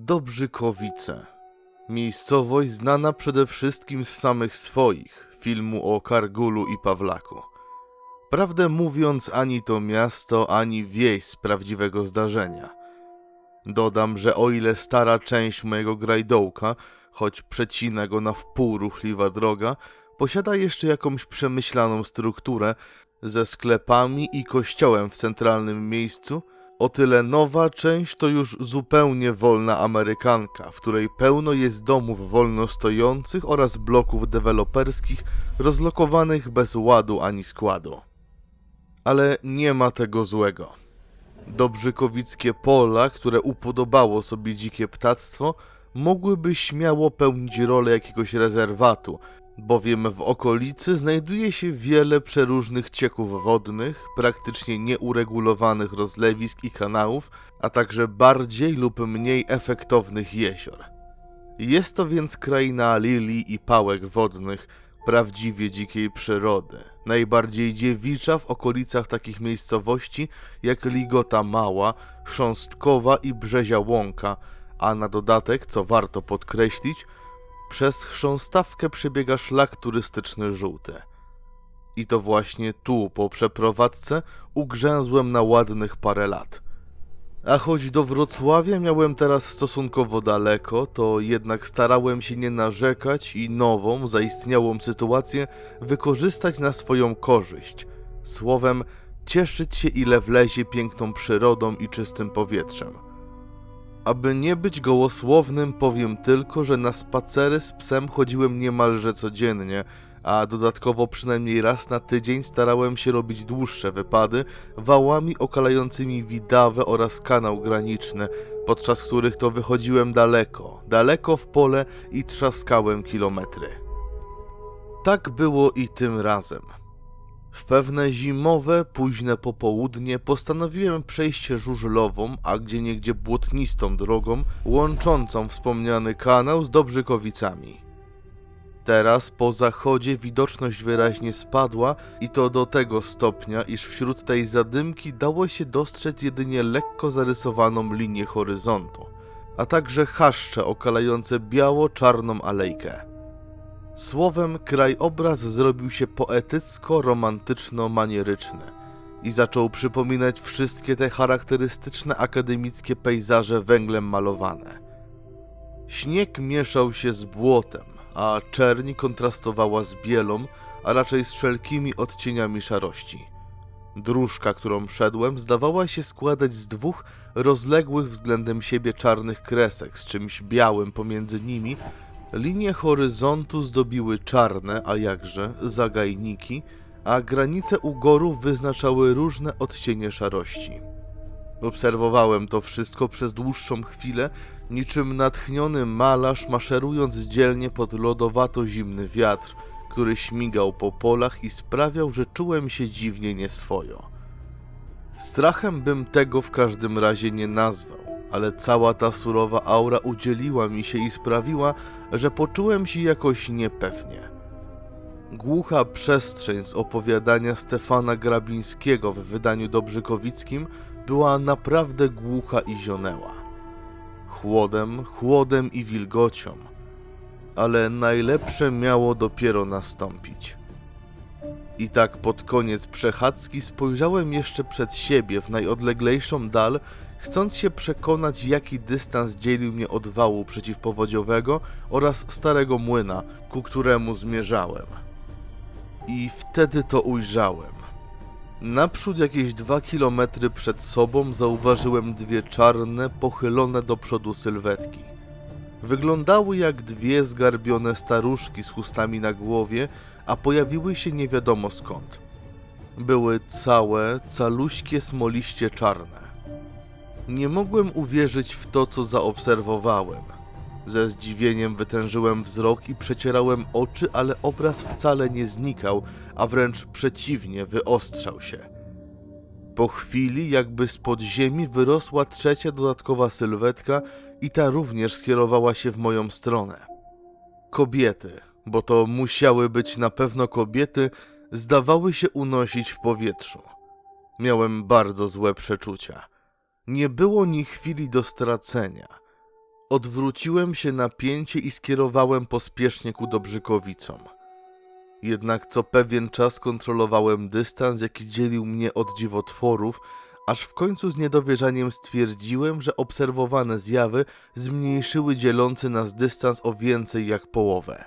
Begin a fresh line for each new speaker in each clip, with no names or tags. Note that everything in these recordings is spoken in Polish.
Dobrzykowice. Miejscowość znana przede wszystkim z samych swoich, filmu o Kargulu i Pawlaku. Prawdę mówiąc, ani to miasto, ani wieś z prawdziwego zdarzenia. Dodam, że o ile stara część mojego grajdołka, choć przecina go na wpół ruchliwa droga, posiada jeszcze jakąś przemyślaną strukturę ze sklepami i kościołem w centralnym miejscu, o tyle nowa część to już zupełnie wolna Amerykanka, w której pełno jest domów wolno stojących oraz bloków deweloperskich rozlokowanych bez ładu ani składu. Ale nie ma tego złego. Dobrzykowickie pola, które upodobało sobie dzikie ptactwo, mogłyby śmiało pełnić rolę jakiegoś rezerwatu, bowiem w okolicy znajduje się wiele przeróżnych cieków wodnych, praktycznie nieuregulowanych rozlewisk i kanałów, a także bardziej lub mniej efektownych jezior. Jest to więc kraina lilii i pałek wodnych, prawdziwie dzikiej przyrody, najbardziej dziewicza w okolicach takich miejscowości jak Ligota Mała, Chrząstkowa i Brzezia Łąka, a na dodatek, co warto podkreślić, przez chrząstawkę przebiega szlak turystyczny żółty. I to właśnie tu, po przeprowadzce, ugrzęzłem na ładnych parę lat. A choć do Wrocławia miałem teraz stosunkowo daleko, to jednak starałem się nie narzekać i nową, zaistniałą sytuację wykorzystać na swoją korzyść. Słowem, cieszyć się ile wlezie piękną przyrodą i czystym powietrzem. Aby nie być gołosłownym, powiem tylko, że na spacery z psem chodziłem niemalże codziennie, a dodatkowo przynajmniej raz na tydzień starałem się robić dłuższe wypady wałami okalającymi Widawę oraz kanał graniczny, podczas których to wychodziłem daleko, daleko w pole i trzaskałem kilometry. Tak było i tym razem. W pewne zimowe, późne popołudnie postanowiłem przejść żużlową, a gdzieniegdzie błotnistą drogą łączącą wspomniany kanał z Dobrzykowicami. Teraz po zachodzie widoczność wyraźnie spadła i to do tego stopnia, iż wśród tej zadymki dało się dostrzec jedynie lekko zarysowaną linię horyzontu, a także chaszcze okalające biało-czarną alejkę. Słowem, krajobraz zrobił się poetycko-romantyczno-manieryczny i zaczął przypominać wszystkie te charakterystyczne akademickie pejzaże węglem malowane. Śnieg mieszał się z błotem, a czerni kontrastowała z bielą, a raczej z wszelkimi odcieniami szarości. Dróżka, którą szedłem, zdawała się składać z dwóch rozległych względem siebie czarnych kresek z czymś białym pomiędzy nimi, Linie horyzontu zdobiły czarne, a jakże, zagajniki, a granice ugorów wyznaczały różne odcienie szarości. Obserwowałem to wszystko przez dłuższą chwilę, niczym natchniony malarz maszerując dzielnie pod lodowato-zimny wiatr, który śmigał po polach i sprawiał, że czułem się dziwnie nieswojo. Strachem bym tego w każdym razie nie nazwał, ale cała ta surowa aura udzieliła mi się i sprawiła, że poczułem się jakoś niepewnie. Głucha przestrzeń z opowiadania Stefana Grabińskiego w wydaniu Dobrzykowickim była naprawdę głucha i zionęła. Chłodem, chłodem i wilgocią. Ale najlepsze miało dopiero nastąpić. I tak pod koniec przechadzki spojrzałem jeszcze przed siebie w najodleglejszą dal chcąc się przekonać, jaki dystans dzielił mnie od wału przeciwpowodziowego oraz starego młyna, ku któremu zmierzałem. I wtedy to ujrzałem. Naprzód jakieś dwa kilometry przed sobą zauważyłem dwie czarne, pochylone do przodu sylwetki. Wyglądały jak dwie zgarbione staruszki z chustami na głowie, a pojawiły się nie wiadomo skąd. Były całe, caluśkie, smoliście czarne. Nie mogłem uwierzyć w to, co zaobserwowałem. Ze zdziwieniem wytężyłem wzrok i przecierałem oczy, ale obraz wcale nie znikał, a wręcz przeciwnie, wyostrzał się. Po chwili, jakby spod ziemi, wyrosła trzecia dodatkowa sylwetka i ta również skierowała się w moją stronę. Kobiety, bo to musiały być na pewno kobiety, zdawały się unosić w powietrzu. Miałem bardzo złe przeczucia. Nie było ni chwili do stracenia. Odwróciłem się na pięcie i skierowałem pospiesznie ku Dobrzykowicom. Jednak co pewien czas kontrolowałem dystans, jaki dzielił mnie od dziwotworów, aż w końcu z niedowierzaniem stwierdziłem, że obserwowane zjawy zmniejszyły dzielący nas dystans o więcej jak połowę.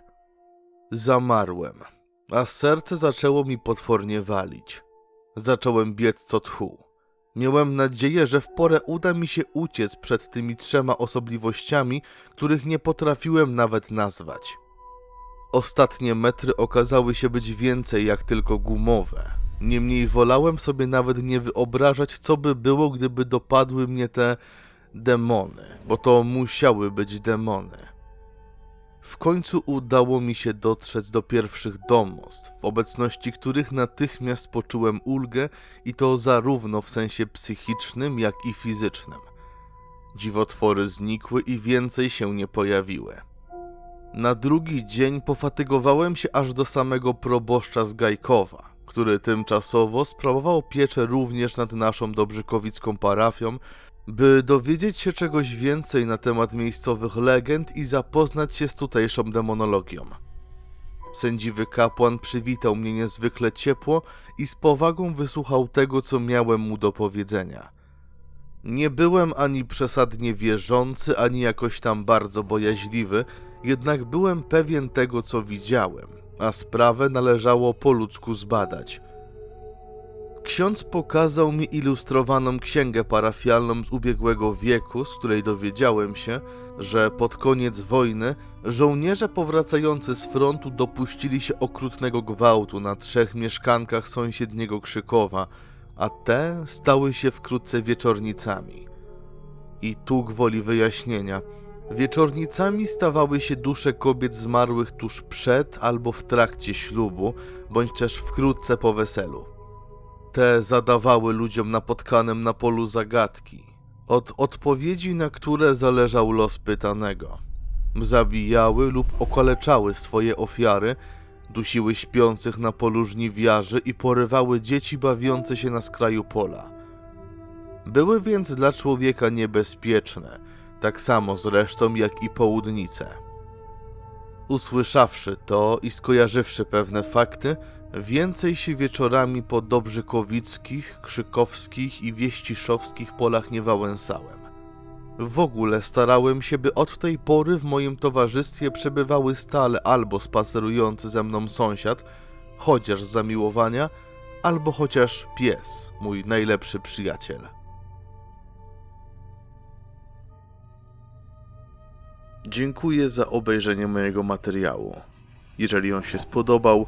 Zamarłem, a serce zaczęło mi potwornie walić. Zacząłem biec co tchu. Miałem nadzieję, że w porę uda mi się uciec przed tymi trzema osobliwościami, których nie potrafiłem nawet nazwać. Ostatnie metry okazały się być więcej jak tylko gumowe. Niemniej wolałem sobie nawet nie wyobrażać, co by było, gdyby dopadły mnie te demony, bo to musiały być demony. W końcu udało mi się dotrzeć do pierwszych domostw, w obecności których natychmiast poczułem ulgę i to zarówno w sensie psychicznym, jak i fizycznym. Dziwotwory znikły i więcej się nie pojawiły. Na drugi dzień pofatygowałem się aż do samego proboszcza z Gajkowa, który tymczasowo sprawował pieczę również nad naszą dobrzykowicką parafią, by dowiedzieć się czegoś więcej na temat miejscowych legend i zapoznać się z tutejszą demonologią. Sędziwy kapłan przywitał mnie niezwykle ciepło i z powagą wysłuchał tego, co miałem mu do powiedzenia. Nie byłem ani przesadnie wierzący, ani jakoś tam bardzo bojaźliwy, jednak byłem pewien tego, co widziałem, a sprawę należało po ludzku zbadać. Ksiądz pokazał mi ilustrowaną księgę parafialną z ubiegłego wieku, z której dowiedziałem się, że pod koniec wojny żołnierze powracający z frontu dopuścili się okrutnego gwałtu na trzech mieszkankach sąsiedniego Krzykowa, a te stały się wkrótce wieczornicami. I tu gwoli wyjaśnienia. Wieczornicami stawały się dusze kobiet zmarłych tuż przed albo w trakcie ślubu, bądź też wkrótce po weselu. Te zadawały ludziom napotkanym na polu zagadki, od odpowiedzi na które zależał los pytanego. Zabijały lub okaleczały swoje ofiary, dusiły śpiących na polu żniwiarzy i porywały dzieci bawiące się na skraju pola. Były więc dla człowieka niebezpieczne, tak samo zresztą jak i południce. Usłyszawszy to i skojarzywszy pewne fakty, więcej się wieczorami po dobrzykowickich, krzykowskich i wieściszowskich polach nie wałęsałem. W ogóle starałem się, by od tej pory w moim towarzystwie przebywały stale albo spacerujący ze mną sąsiad, chociaż z zamiłowania, albo chociaż pies, mój najlepszy przyjaciel. Dziękuję za obejrzenie mojego materiału. Jeżeli on się spodobał,